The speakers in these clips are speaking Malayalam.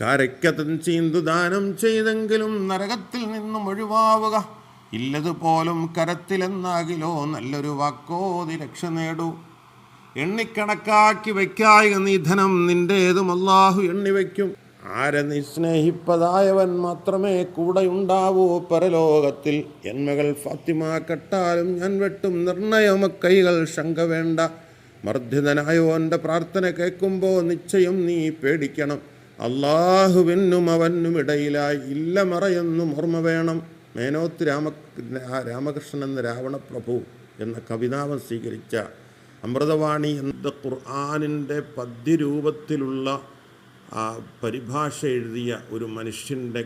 കാരയ്ക്കതൻ ചീന്തു ദാനം ചെയ്തെങ്കിലും നരകത്തിൽ നിന്നും ഒഴിവാവുക. ഇല്ലതുപോലും കരത്തിലെന്നാകിലോ നല്ലൊരു വാക്കോതി രക്ഷ നേടൂ. എണ്ണിക്കണക്കാക്കി വയ്ക്കായ നിധനം നിന്റേതും അല്ലാഹു എണ്ണിവയ്ക്കും ആരെ നീ സ്നേഹിപ്പതായവൻ മാത്രമേ കൂടെയുണ്ടാവൂ പരലോകത്തിൽ. എന്മകൾ ഫാത്തിമ കെട്ടാലും ഞാൻ വെട്ടും നിർണയമ കൈകൾ ശങ്ക വേണ്ട. മർദ്ദിതനായോന്റെ പ്രാർത്ഥന കേൾക്കുമ്പോൾ നിശ്ചയം നീ പേടിക്കണം. അള്ളാഹുവിനും അവനും ഇടയിലായി ഇല്ല മറയെന്നും ഓർമ്മ വേണം. മേനോത്ത് രാമ രാമകൃഷ്ണൻ എന്ന രാവണപ്രഭു എന്ന കവിതാവൻ സ്വീകരിച്ച അമൃതവാണി എന്ന ഖുർആാനിന്റെ പദ്യരൂപത്തിലുള്ള പരിഭാഷ എഴുതിയ ഒരു മനുഷ്യന്റെ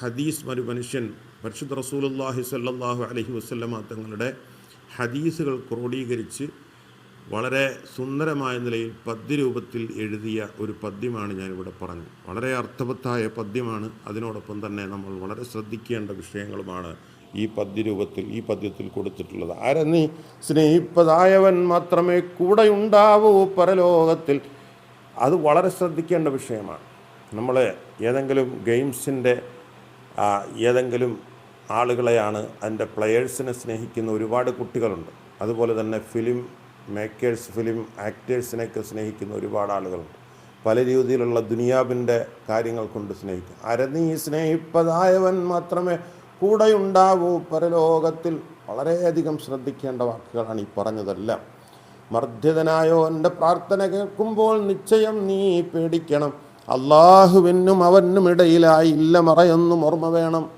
ഹദീസ് ഒരു മനുഷ്യൻ പരിശുദ്ധ റസൂലുള്ളാഹി സ്വല്ലല്ലാഹു അലൈഹി വസല്ലമ തങ്ങളുടെ ഹദീസുകൾ ക്രോഡീകരിച്ച് വളരെ സുന്ദരമായ നിലയിൽ പദ്യരൂപത്തിൽ എഴുതിയ ഒരു പദ്യമാണ് ഞാനിവിടെ പറഞ്ഞു. വളരെ അർത്ഥവത്തായ പദ്യമാണ്. അതിനോടൊപ്പം തന്നെ നമ്മൾ വളരെ ശ്രദ്ധിക്കേണ്ട വിഷയങ്ങളുമാണ് ഈ പദ്യരൂപത്തിൽ ഈ പദ്യത്തിൽ കൊടുത്തിട്ടുള്ളത്. ആരെ നീ സ്നേഹിപ്പതായവൻ മാത്രമേ കൂടെ കൂടെയുണ്ടാവൂ പരലോകത്തിൽ. അത് വളരെ ശ്രദ്ധിക്കേണ്ട വിഷയമാണ്. നമ്മൾ ഏതെങ്കിലും ഗെയിംസിന്റെ ഏതെങ്കിലും ആളുകളെയാണ് അതിന്റെ പ്ലെയേഴ്സിനെ സ്നേഹിക്കുന്ന ഒരുപാട് കുട്ടികളുണ്ട്. അതുപോലെ തന്നെ ഫിലിം മേക്കേഴ്സ് ഫിലിം ആക്ടേഴ്സിനെയൊക്കെ സ്നേഹിക്കുന്ന ഒരുപാട് ആളുകളുണ്ട്. പല രീതിയിലുള്ള ദുനിയാവിന്റെ കാര്യങ്ങൾ കൊണ്ട് സ്നേഹിക്കും. അരനീ സ്നേഹിപ്പതായവൻ മാത്രമേ കൂടെയുണ്ടാവൂ. പരലോകത്തിൽ വളരെയധികം ശ്രദ്ധിക്കേണ്ട വാക്കുകളാണ് ഈ പറഞ്ഞതെല്ലാം. മർദ്ദിതനായോ എന്റെ പ്രാർത്ഥന കേൾക്കുമ്പോൾ നിശ്ചയം നീ പേടിക്കണം. അള്ളാഹുവിനും അവനും ഇടയിലായി ഇല്ല. മറയൊന്നും ഓർമ്മ വേണം.